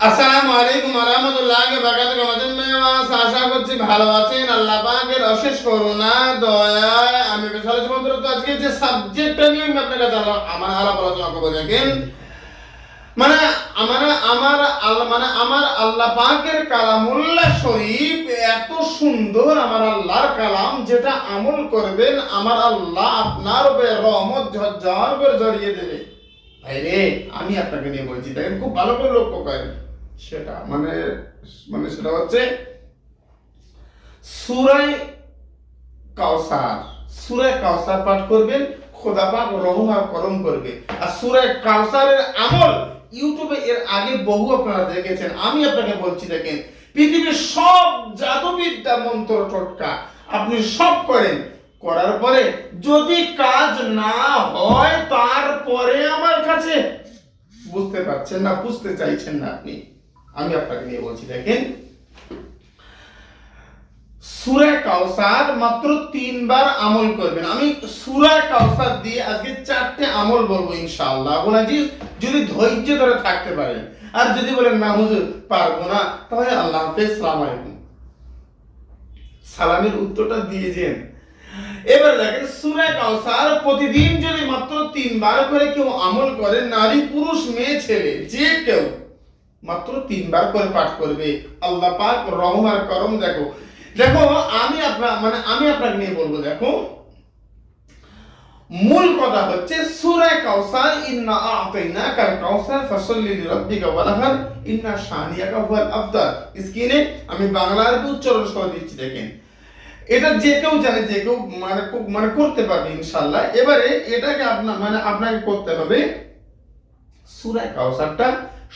আসসালামু আলাইকুম রহমতুল্লাহ বারাকাতুহু আমাদের মেওয়াজ আশা করছি ভালো আছেন। আল্লাহ পাকের অশেষ করুণা দয়ায় আমি বিশাল সমুদ্র তো আজকে যে সাবজেক্টটা নিয়ে আমি আপনার কাছে আমার আলাপ আলোচনা করব, দেখেন। মানে আমার আমার মানে আমার আল্লাহ পাকের কালামুল্লাহ শরীফ এত সুন্দর আমার আল্লাহর কালাম, যেটা আমল করবেন, আমার আল্লাহ আপনার উপরে রহমত ঝরঝর করে জড়িয়ে দেবে। ভাই রে আমি আপনাকে নিয়ে বলছি, দেখেন, খুব ভালো করে লক্ষ্য করেন। সেটা মানে মানে সেটা হচ্ছে সুরাই কাউসার। সুরায় কাউসার পাঠ করবেন খোদা পাক রহম আর করম করবে। আর সুরায় কাউসারের আমল ইউটিউবে এর আগে বহু আপনারা দেখেছেন। আমি আপনাকে বলছি, দেখেন, পৃথিবীর সব জাদুবিদ্যা মন্ত্র টোটকা আপনি সব করেন। করার পরে যদি কাজ না হয়, তারপরে আমার কাছে, বুঝতে পারছেন না, বুঝতে চাইছেন না আপনি। আমি আপনাকে নিয়ে বলছি, দেখেন। সুরা কাউসার মাত্র তিনবার আমল করবেন। আমি সুরা কাউসার দিয়ে আজকে চারটে আমল বলব যদি ধৈর্য ধরে থাকতে পারেন, আর যদি বলেন, না হুজুর, পারব না, তাহলে আল্লাহ হাফেজ, সালাম আলাইকুম। সালামের উত্তরটা দিয়েছেন এবার দেখেন, সুরা কাউসার প্রতিদিন যদি মাত্র তিনবার করে কেউ আমল করে নারী, পুরুষ, মেয়ে, ছেলে, যে কেউ মাত্র তিনবার করে পাঠ করবে। আল্লাহ পাক রহম আর করম, দেখো। দেখো, আমি আপনার মানে আমি আপনাকে নিয়ে বলব, দেখো। মূল কথা হচ্ছে, সূরা কাউসার ইন্না আতাইনা কাল কাউসার ফাসাল্লি লিরাব্বিকা ওয়ানহার ইন্না শানিয়াকা হুয়াল আফদার স্ক্রিনে আমি বাংলা আরবি উচ্চারণ সহ দিচ্ছি, দেখেন। এটা যে কেউ জানে, যে কেউ মানে মানে করতে পারবে, ইনশাআল্লাহ। এবারে এটাকে আপনার মানে আপনাকে করতে হবে, সূরা কাউসারটা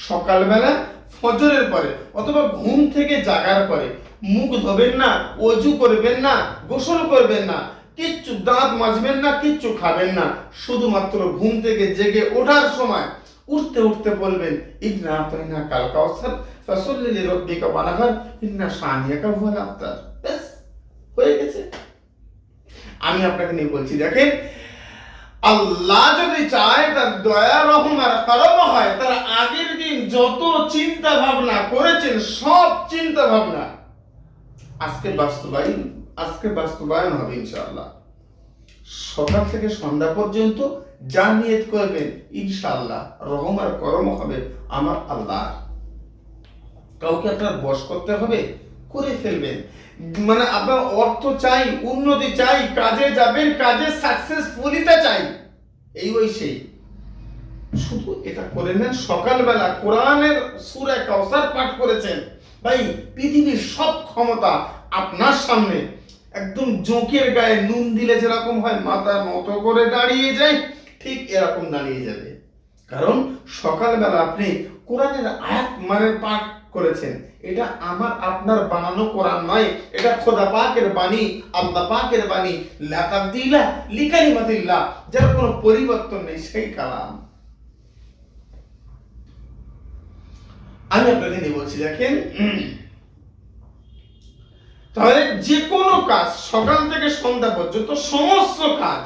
সকালবেলা ফজরের পরে অথবা ঘুম থেকে জাগার পরে মুখ ধোবেন না, অজু করবেন না, গোসল করবেন না, কিচ্ছু দাঁত মাজবেন না, কিচ্ছু খাবেন না, শুধুমাত্র ঘুম থেকে জেগে ওঠার সময় উঠতে উঠতে বলবেন, ইন্না আতাইনা কাল কাউসার ফাসাল্লি লিরাব্বিকা ওয়ানহার ইন্না শানিয়াকা হুয়াল ব্যাস, হয়ে গেছে। আমি আপনাকে নিয়ে বলছি, দেখেন আল্লাহ যদি চায় তার দয়া, রহম আর করম হয়, তার আগের দিন যত চিন্তা ভাবনা করেছেন, সব চিন্তা ভাবনা আজকে বাস্তবায়ন আজকে বাস্তবায়ন হবে ইনশাআল্লাহ। সকাল থেকে সন্ধ্যা পর্যন্ত যা নিয়ত করবেন, ইনশাআল্লাহ, রহম আর করম হবে আমার আল্লাহ কাউকে আপনার বস করতে হবে করে ফেলবেন। মানে আপনার অর্থ চাই, উন্নতি চাই, কাজে যাবেন, কাজে সাকসেসফুলিটা চাই। এই ওই সেই। শুধু এটা করে নেন, সকালবেলা কোরআনের সুরে কাউসার পাঠ করেছেন। ভাই, পৃথিবীর সব ক্ষমতা আপনার সামনে। একদম জোঁকের গায়ে নুন দিলে যেরকম হয় মাথার মতো করে দাঁড়িয়ে যায়, ঠিক এরকম দাঁড়িয়ে যাবে। কারণ সকালবেলা আপনি কোরআনের আয়াত মানে পাঠ করেছেন। এটা আমার, আপনার বানানো কোরআন নয়। এটা খোদা পাকের বাণী, আল্লাহ পাকের বাণী। লাকাদিলা লিকালিমাতিল্লাহ, যার কোনো পরিবর্তন নেই সেই কালাম। আমি আপনাকে নিয়ে বলছি, দেখেন, তাহলে যে কোনো কাজ, সকাল থেকে সন্ধ্যা পর্যন্ত সমস্ত কাজ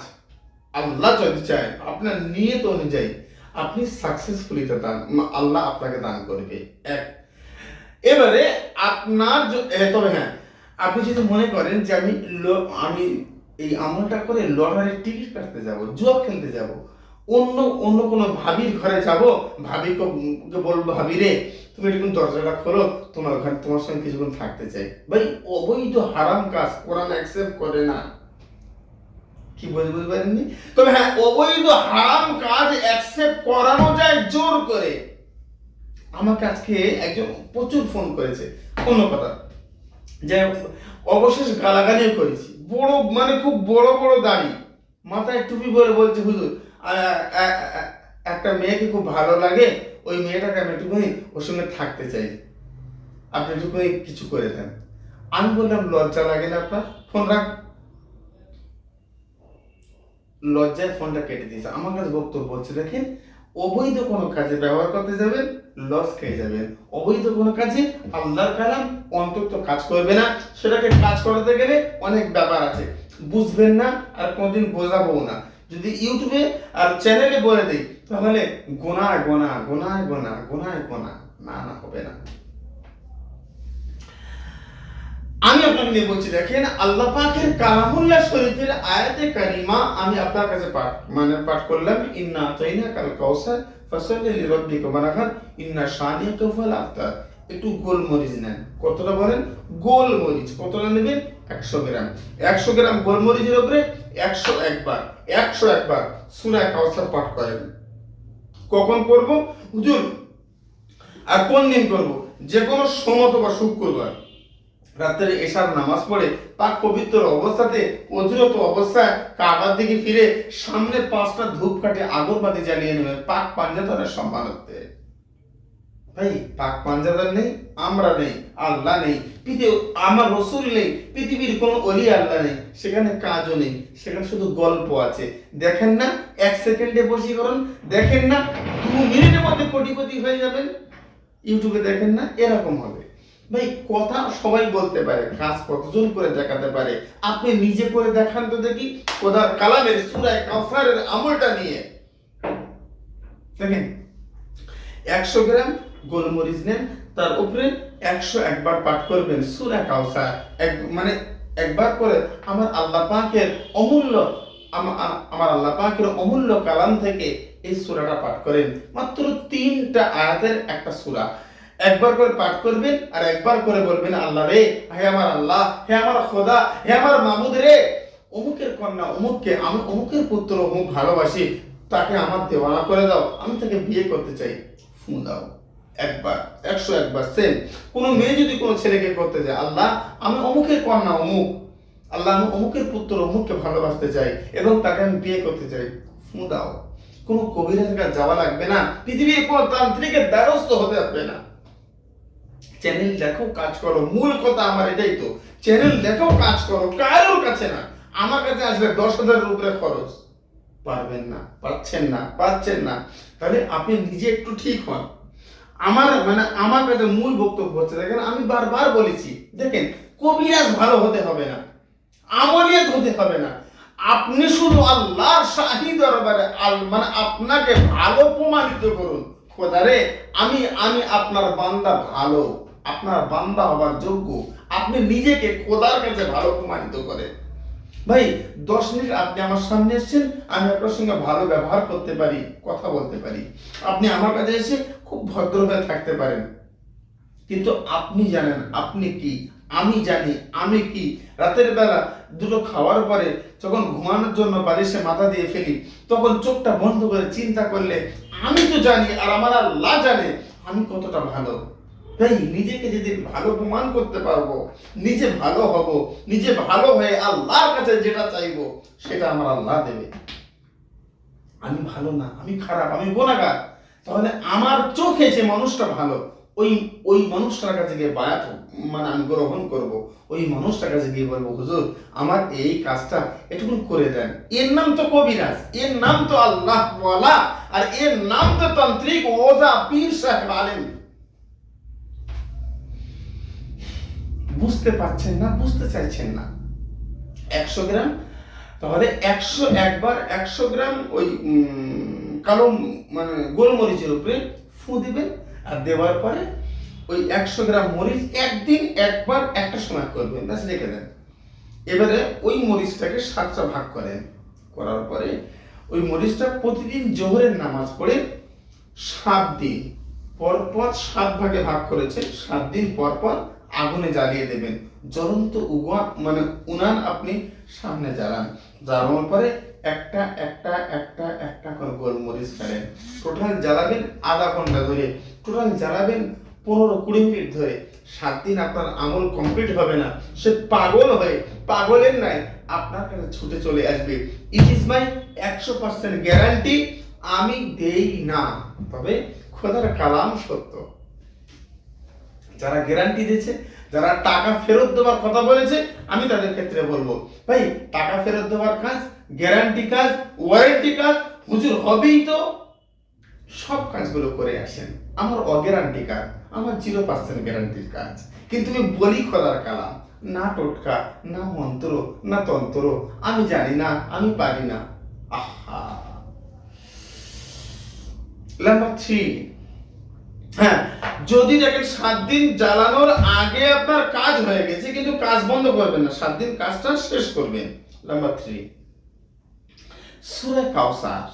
আল্লাহ যদি চায়, আপনার নিয়ত অনুযায়ী আপনি সাকসেসফুলিতে দান, আল্লাহ আপনাকে দান করবে। এক এবারে আপনার তবে হ্যাঁ আপনি যদি মনে করেন যে আমি আমি এই আমলটা করে লটারির টিকিট কাটতে যাব, জুয়া খেলতে যাব, অন্য অন্য কোনো ভাবির ঘরে যাব ভাবিকে বলব ভাবি রে, তুমি এরকম দরজাটা খোলো, তোমার ওখানে তোমার সঙ্গে কিছুক্ষণ থাকতে চাই। ভাই, অবৈধ হারাম কাজ কোরআন অ্যাকসেপ্ট করে না। কি বলতে বুঝতে পারেননি? তবে হ্যাঁ অবৈধ হারাম কাজ অ্যাকসেপ্ট করানো যায় জোর করে। আমাকে আজকে একজন প্রচুর ফোন করেছে অন্য কথা। যে অবশেষ গালাগালিও করেছি। বড় মানে খুব বড় বড় দাড়ি মাথায় টুপি পরে বলছে, হুজুর একটা মেয়েকে খুব ভালো লাগে, ওই মেয়েটাকে আমি একটুখানি ওর সঙ্গে থাকতে চাই। আপনি একটুখানি কিছু করে দেন। আমি বললাম, লজ্জা লাগে না আপনার? ফোন রাখ। লজ্জায় ফোনটা কেটে দিয়েছে। আমার কাছে বক্তব্য হচ্ছে, দেখেন অবৈধ কোনো কাজে ব্যবহার করতে যাবেন লস খেয়ে যাবেন। অবৈধ কোনো কাজে আল্লাহর কালাম অন্তত কাজ করবে না। সেটাকে কাজ করাতে গেলে অনেক ব্যাপার আছে। বুঝবেন না আর কোনোদিন বোঝাবো না। যদি ইউটিউবে আর চ্যানেলে বলে দিই, তাহলে গোনায় গোনা গোনায় গোনা গোনায় গোনা। না না, হবে না। আমি আপনাকে নিয়ে বলছি, দেখেন, আল্লাহ পাকের কালামুল্লাহ শরীফের আয়াতে কারিমা আমি আপনার কাছে পাঠ মানে পাঠ করলাম, ইন্না আতাইনা কাল কাউসার, ফাসাল্লি লিরাব্বিকা ওয়ানহার ইন্না শানিয়াকা হুয়াল আফতার। একটু গোলমরিচ নেন। কতটা বলেন? গোলমরিচ। কতটা নেবেন? একশো গ্রাম। একশো গ্রাম গোলমরিচের উপরে একশো একবার একশো একবার সূরা কাউসার পাঠ করেন। কখন করব? হুজুর, আর কোন দিন করব? যে কোনো সমত বা শুক্রবার। রাত্রে এশার নামাজ পড়ে পাক পবিত্র অবস্থাতে অধীরত অবস্থায় কাবার দিকে ফিরে সামনে পাঁচটা ধূপকাঠি আগরবাতি জ্বালিয়ে নেবেন পাক পাঞ্জাতনের সম্মানার্থে ভাই, পাক পাঞ্জাতন নেই, আমরা নেই, আল্লাহ নেই, পৃথিবী, আমার রসুল নেই, পৃথিবীর কোনো অলি আল্লাহ নেই, সেখানে কাজও নেই, সেখানে শুধু গল্প আছে। দেখেন না, এক সেকেন্ডে বসীকরণ দেখেন না, দু মিনিটের মধ্যে কোটিপতি হয়ে যাবেন। ইউটিউবে দেখেন না, এরকম হবে। ভাই, কথা সবাই বলতে পারে, কাজ কতজন করে দেখাতে পারে। আপনি নিজে করে দেখান তো দেখি খোদার কালামের সুরায় কাফারের আমলটা নিয়ে। দেখেন, একশো গ্রাম গোলমরিচ নেন, তার উপরে একশো একবার পাঠ করবেন, সুরা কাউসার। এক মানে একবার করে আমার আল্লাহ পাকের অমূল্য আমার আল্লাহ পাকের অমূল্য কালাম থেকে এই সূরাটা পাঠ করেন। মাত্র তিনটা আয়াতের একটা সূরা। একবার করে পাঠ করবেন আর একবার করে বলবেন, আল্লাহ রে, হে আমার আল্লাহ, হে আমার খোদা, হে আমার মাবুদ রে। অমুকের কন্যা, অমুককে, আমি অমুকের পুত্র, অমুক ভালোবাসি, তাকে আমার দেওয়ানা করে দাও, আমি তাকে বিয়ে করতে চাই। ফু দাও। একবার, একশো একবার সেম কোনো মেয়ে যদি কোনো ছেলেকে করতে যায়, আল্লাহ, আমি অমুকের কন্যা, অমুক। আল্লাহ, আমি অমুকের পুত্র, অমুককে ভালোবাসতে চাই এবং তাকে আমি বিয়ে করতে চাই। ফু দাও। কোনো কবিরাজের কাছে যাওয়া লাগবে না। পৃথিবীর কোনো তান্ত্রিকের দ্বারস্থ হতে হবে না। চ্যানেল দেখো, কাজ করো। মূল কথা আমার এটাই তো। চ্যানেল দেখো, কাজ করো। কারোর কাছে না। আমার কাছে আসবে দশ হাজারের উপরে খরচ। পারবেন না, পাচ্ছেন না পাচ্ছেন না। তাহলে আপনি নিজে একটু ঠিক হন। আমার মানে আমার কাছে মূল বক্তব্য হচ্ছে, দেখেন, আমি বারবার বলেছি, দেখেন, কবিরাজ ভালো হতে হবে না। আমলিয়াত হতে হবে না। আপনি শুধু আল্লাহর শাহী দরবারে আল মানে আপনাকে ভালো প্রমাণিত করুন। খোদারে আমি আমি আপনার বান্দা ভালো। আপনার বান্দা হবার যোগ্য, আপনি নিজেকে খোদার কাছে ভালো প্রমাণিত করেন। ভাই, দশ মিনিট আপনি আমার সামনে এসেছেন, আমি আপনার সঙ্গে ভালো ব্যবহার করতে পারি, কথা বলতে পারি। আপনি আমার কাছে এসে খুব ভদ্র হয়ে থাকতে পারেন। কিন্তু আপনি জানেন, আপনি কি? আমি জানি, আমি কি? রাতের বেলা দুটো খাওয়ার পরে যখন ঘুমানোর জন্য বালিশে মাথা দিয়ে ফেলি, তখন চোখটা বন্ধ করে চিন্তা করলে, আমি তো জানি আর আমার আল্লাহ জানে, আমি কতটা ভালো। তাই নিজেকে যদি ভালো প্রমাণ করতে পারব, নিজে ভালো হব, নিজে ভালো হয়ে আল্লাহর কাছে যেটা চাইব, সেটা আমার আল্লাহ দেবে। আমি ভালো না, আমি খারাপ, আমি গোনাগার তাহলে আমার চোখে যে মানুষটা ভালো, ওই ওই মানুষটার কাছে গিয়ে বায়াত মানে আমি গ্রহণ করব। ওই মানুষটার কাছে গিয়ে বলব, হুজুর, আমার এই কাজটা এটুকু করে দেন। এর নাম তো কবিরাজ, এর নাম তো আল্লাহ আর এর নাম তো তান্ত্রিক ওজা পীর সাহেব আলেম। বুঝতে পারছেন না, বুঝতে চাইছেন না। একশো গ্রাম? তাহলে একশো একবার একশো গ্রাম ওই কালো মানে গোলমরিচের উপরে ফু দিবেন আর দেওয়ার পরে ওই একশো গ্রাম মরিচ একদিন একবার একটা সময় করবেন। ব্যাস, রেখে দেন। এবারে ওই মরিচটাকে সাতটা ভাগ করেন। করার পরে ওই মরিচটা প্রতিদিন জোহরের নামাজ পড়ে সাত দিন। পর পর সাত ভাগে ভাগ করেছে সাত দিন পর পর আগুনে জ্বালিয়ে দেবেন। জ্বলন্ত উগা মানে উনান আপনি সামনে জ্বালান। জ্বালানোর পরে একটা একটা একটা একটা করে গোলমরিচ ফেলেন। টোটাল জ্বালাবেন আধা ঘণ্টা ধরে। টোটাল জ্বালাবেন পনেরো কুড়ি মিনিট ধরে। সাত দিন আপনার আমল কমপ্লিট হবে না। সে পাগল হয়ে, পাগলের নাই, আপনার কাছে ছুটে চলে আসবে। ইট ইজ মাই একশো পার্সেন্ট গ্যারান্টি আমি দেই না। তবে খোদার কালাম সত্য। যারা গ্যারান্টি দিয়েছে, যারা টাকা ফেরত দেওয়ার কথা বলেছে, আমি তাদের ক্ষেত্রে বলব, ভাই, টাকা ফেরত দেওয়ার কাজ গ্যারান্টি কাজ ওয়ারেন্টি কাজ, হুজুর হবেই তো। সব কাজগুলো করে আসেন। আমার অগ্যারান্টি কাজ, আমার জিরো পার্সেন্ট গ্যারান্টির কাজ। কিন্তু আমি বলি খোদার কালাম, না টোটকা, না মন্ত্র, না তন্ত্র, আমি জানি না, আমি পারি না। আহা। নাম্বার থ্রি হ্যাঁ যদি দেখেন সাত দিন জ্বালানোর আগে আপনার কাজ হয়ে গেছে, কিন্তু কাজ বন্ধ করবেন না। সাত দিন কাজটা শেষ করবেন। নাম্বার থ্রি, সুরে কাউসার,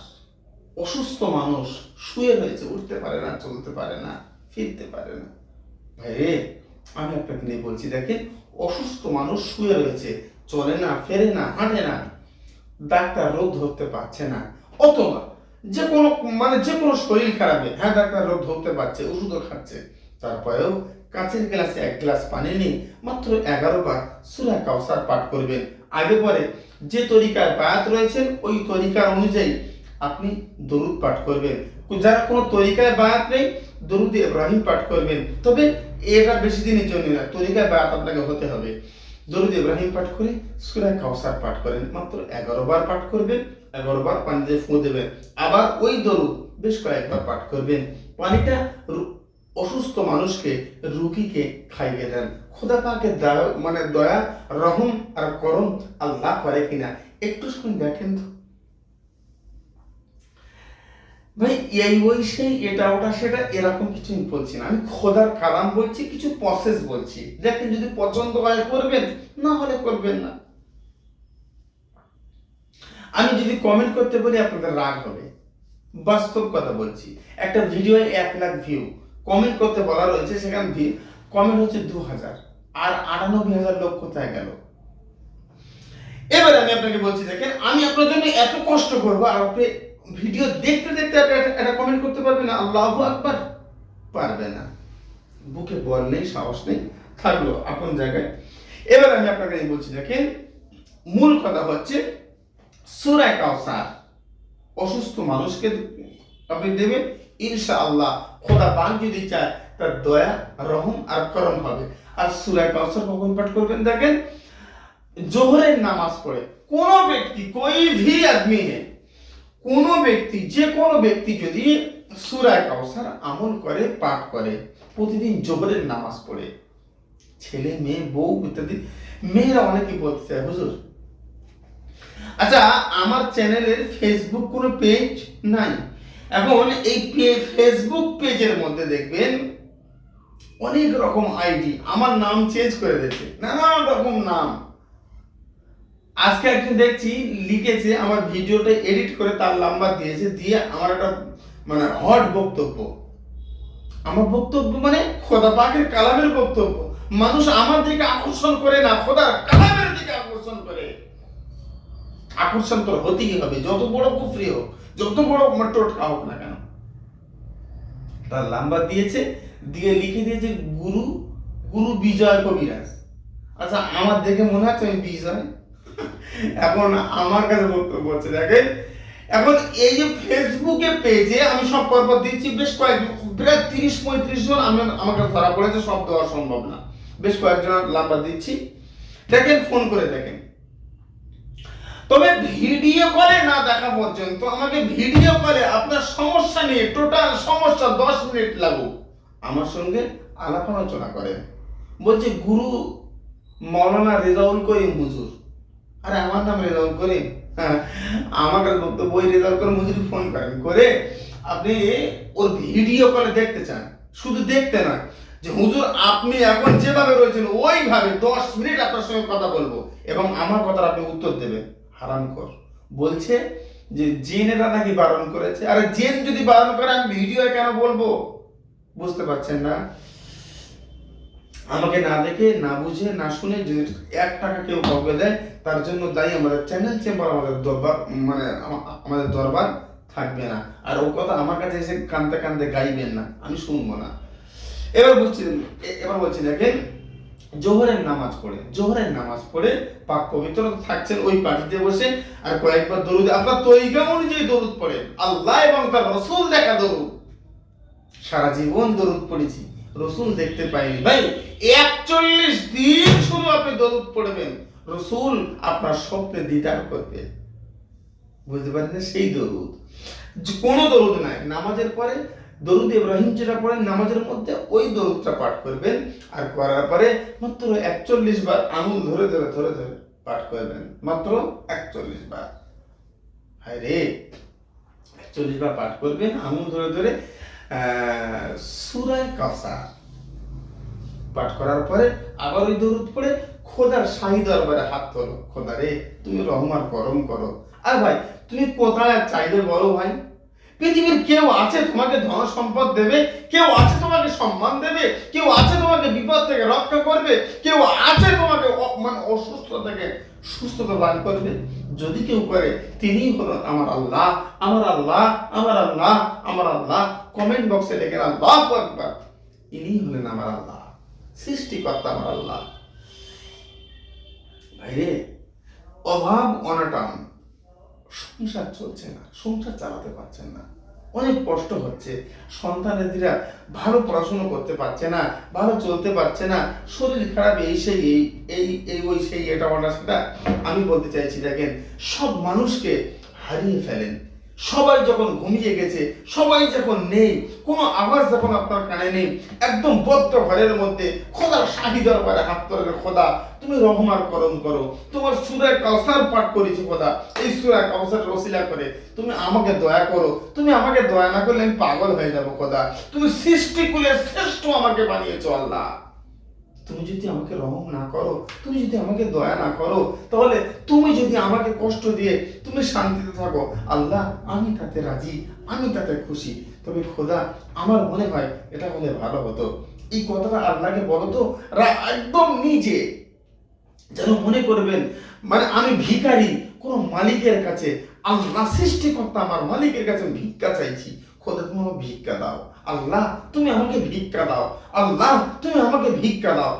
অসুস্থ মানুষ শুয়ে রয়েছে, উঠতে পারে না, চলতে পারে না, ফিরতে পারে না। ভাই রে আমি আপনাকে নিয়ে বলছি, দেখেন, অসুস্থ মানুষ শুয়ে রয়েছে, চলে না, ফেরে না, হাঁটে না, ডাক্তার রোগ ধরতে পারছে না। অথবা যে কোনো মানে যে কোনো শরীর খারাপে হ্যাঁ ডাক্তার রোগ ধরতে পারছে, ওষুধও খাচ্ছে। তারপরেও কাঁচের গ্লাসে এক গ্লাস পানি নিয়ে মাত্র এগারো বার সুরা কাউসার পাঠ করবেন। আগে পরে যে তরিকার বায়াত রয়েছেন ওই তরিকার অনুযায়ী আপনি দরুদ পাঠ করবেন। যারা কোনো তরিকায় বায়াত নেই, দরুদ ইব্রাহিম পাঠ করবেন। তবে এটা বেশি দিনের জন্য না, তরিকায় বায়াত আপনাকে হতে হবে। দরুদ ইব্রাহিম পাঠ করে সুরা কাউসার পাঠ করেন, মাত্র এগারো বার পাঠ করবেন। এগারো পানি দিয়ে ফুঁ দেবেন। আবার ওই দরুদ বেশ কয়েকবার পাঠ করবেন। পানিটা অসুস্থ মানুষকে, রুগীকে খাইয়ে দেন। খোদা পাকে দয়া মানে দয়া, রহম আর করম আল্লাহ করে কিনা, একটু শুনে দেখেন তো। ভাই, এই ওই সেই এটা ওটা সেটা এরকম কিছু আমি বলছি না। আমি খোদার কালাম বলছি, কিছু প্রসেস বলছি। দেখেন যদি পছন্দ হয় করবেন, না হলে করবেন না। আমি যদি কমেন্ট করতে বলি, আপনাদের রাগ হবে। বাস্তব কথা বলছি। একটা ভিডিও এক লাখ ভিউ কমেন্ট করতে বলা রয়েছে, সেখান সেখানে কমেন্ট হচ্ছে দু হাজার। আর আটানব্বই হাজার লোক কোথায় গেল? এবার আমি আপনাকে বলছি, দেখেন, আমি আপনার জন্য এত কষ্ট করব, আর আপনি ভিডিও দেখতে দেখতে একটা- কমেন্ট করতে পারবেন না। আল্লাহ আকবার। পারবে না। বুকে বল নেই, সাহস নেই, থাকল আপন জায়গায়। এবার আমি আপনাকে বলছি, দেখেন, মূল কথা হচ্ছে সুরায় কাউসার অসুস্থ মানুষকে আপনি দেবেন ইনশা আল্লাহ খোদা পান যদি চায় তার দয়া, রহম আর করম হবে। আর সুরায় কাউসার কখন পাঠ করবেন দেখেন? জোহরের নামাজ পড়ে। কোন ব্যক্তি কই ভি আদমি হে কোন ব্যক্তি, যে কোনো ব্যক্তি যদি সুরায় কাউসার আমল করে, পাঠ করে, প্রতিদিন জোহরের নামাজ পড়ে। ছেলে, মেয়ে, বউ ইত্যাদি, মেয়েরা অনেকে বলতে চায়, হুজুর আচ্ছা আমার চ্যানেলের ফেসবুক কোনো পেজ নাই। এখন এই ফেসবুক পেজের মধ্যে দেখবেন অনেক রকম আইডি আমার নাম চেঞ্জ করে দিয়েছে। নানান রকম নাম। আজকে একদিন দেখছি, লিখেছে, আমার ভিডিওটা এডিট করে তার নাম্বার দিয়েছে, দিয়ে আমার একটা মানে হট বক্তব্য। আমার বক্তব্য মানে খোদা পাকের কালামের বক্তব্য। মানুষ আমার দিকে আকর্ষণ করে না, খোদার কালামের দিকে আকর্ষণ করে। আকর্ষণ তোর হতেই হবে। যত বড় কুফরি হোক, যত বড় টোটকা হোক না কেন। তার নাম্বার দিয়েছে, দিয়ে লিখে দিয়েছে গুরু গুরু বিজয় কবিরাজ। আচ্ছা আমার দেখে মনে হচ্ছে আমি বিজয়। এখন আমার কাছে বক্তব্য হচ্ছে, দেখেন, এখন এই যে ফেসবুকে পেজে আমি সব পরপর দিচ্ছি, বেশ কয়েক, প্রায় তিরিশ, পঁয়ত্রিশ জন আমি আমার কাছে ধরা পড়েছে, সব দেওয়া সম্ভব না। বেশ কয়েকজন নাম্বার দিচ্ছি। দেখেন, ফোন করে দেখেন। তবে ভিডিও কলে না দেখা পর্যন্ত আমাকে ভিডিও কলে আপনার সমস্যা নিয়ে টোটাল সমস্যা দশ মিনিট লাগুক। আমার সঙ্গে আলাপ আলোচনা করেন। বলছে, গুরু মৌলানা রেজাউল করিম হুজুর। আরে, আমার নাম রেজাউল করিম? হ্যাঁ আমার বক্তব্য ওই রেজাউল করিম হুজুর ফোন করেন। করে আপনি ওর ভিডিও কলে দেখতে চান। শুধু দেখতে না, যে হুজুর, আপনি এখন যেভাবে রয়েছেন, ওইভাবে দশ মিনিট আপনার সঙ্গে কথা বলব এবং আমার কথার আপনি উত্তর দেবেন। হারাম কর। বলছে যে জেনেরা নাকি বারণ করেছে। আরে জেন যদি বারণ করে, আমি ভিডিও কেন বলব? বুঝতে পারছেন না? আমাকে না দেখে, না বুঝে, না শুনে যদি এক টাকা কেউ কাউকে দেয়, তার জন্য দায়ী আমাদের চ্যানেল চেম্বার আমাদের দরবার মানে আমাদের দরবার থাকবে না। আর ও কথা আমার কাছে এসে কানতে কানতে গাইবেন না। আমি শুনব না। এবার বলছি এবার বলছি, দেখেন জোহরের নামাজ পড়ে, জোহরের নামাজ পড়ে পাক পবিত্র থাকছেন ওই পার্টিতে বসে আর কয়েকবার দরুদ, আপনার তরিকা অনুযায়ী দরুদ পড়ে আল্লাহ এবং তার রসুল দেখা দরুদ। সারা জীবন দরুদ পড়েছি, রসুল দেখতে পাইনি। ভাই, একচল্লিশ দিন শুধু আপনি দরুদ পড়বেন, রসুল আপনার স্বপ্নে দিদার করবে। বুঝতে পারেন না? সেই দরুদ। কোনো দরুদ নাই। নামাজের পরে দরুদ ইব্রাহিম যেটা পড়েন, নামাজের মধ্যে ওই দরুদটা পাঠ করবেন আর করার পরে মাত্র একচল্লিশ বার আঙুল ধরে ধরে ধরে ধরে পাঠ করবেন। মাত্র একচল্লিশ বার। হায় রে! একচল্লিশ বার পাঠ করবেন, আঙুল ধরে ধরে সুরায় কাসার পাঠ করার পরে আবার ওই দরুদ পড়ে খোদার শাহী দরবারে হাত তোলো। খোদা রে, তুমি রহমান করম করো। আর ভাই, তুমি কোথায় চাইবে বলো ভাই? পৃথিবীর কেউ আছে তোমাকে ধন সম্পদ দেবে, কেউ আছে তোমাকে সম্মান দেবে, কেউ আছে তোমাকে বিপদ থেকে রক্ষা করবে, কেউ আছে তোমাকে মানে অসুস্থ থেকে সুস্থতা দান করবে। যদি কেউ করে তিনি হলো আমার আল্লাহ আমার আল্লাহ আমার আল্লাহ আমার আল্লাহ। কমেন্ট বক্সে লেখেন আল্লাহ একবার ইনি হলেন আমার আল্লাহ, সৃষ্টিকর্তা আমার আল্লাহ। ভাইরে, অভাব অনাটন। সংসার চলছে না, সংসার চালাতে পারছেন না। অনেক কষ্ট হচ্ছে। সন্তানেরা ভালো পড়াশুনো করতে পারছে না, ভালো চলতে পারছে না, শরীর খারাপ, এই সেই, এই এই এই, ওই সেই, এটা, ওটা, সেটা। আমি বলতে চাইছি, দেখেন, সব মানুষকে হারিয়ে ফেলেন। সবাই যখন ঘুমিয়ে গেছে, সবাই যখন নেই, কোনো আওয়াজ যখন আপনার কানে নেই, একদম বদ্ধ ঘরের মধ্যে খোদার শাহি দরবারে হাত তোলে খোদা, তুমি রহমার করণ করো। তোমার সুরায় কাউসার পাঠ করেছি খোদা, এই সুরায় কাউসার রসিলা করে। তুমি আমাকে দয়া করো, তুমি আমাকে দয়া না করলে আমি পাগল হয়ে যাব খোদা। তুমি সৃষ্টি কুলের শ্রেষ্ঠ আমাকে বানিয়েছো আল্লাহ। তুমি যদি আমাকে রহম না করো, তুমি যদি আমাকে দয়া না করো, তাহলে তুমি যদি আমাকে কষ্ট দিয়ে তুমি শান্তিতে থাকো, আল্লাহ, আমি তাতে রাজি, আমি তাতে খুশি। তবে খোদা, আমার মনে হয় এটা হলে ভালো হতো। এই কথাটা আল্লাহকে বলো তো একদম নিজে। যেন মনে করবেন মানে আমি ভিখারি, কোন মালিকের কাছে, আল্লাহ সৃষ্টিকর্তা, আমার মালিকের কাছে ভিক্ষা চাইছি। খোদা, তুমি ভিক্ষা দাও। আল্লাহ তুমি আমাকে ভিক্ষা দাও। আল্লাহ তুমি আমাকে ভিক্ষা দাও।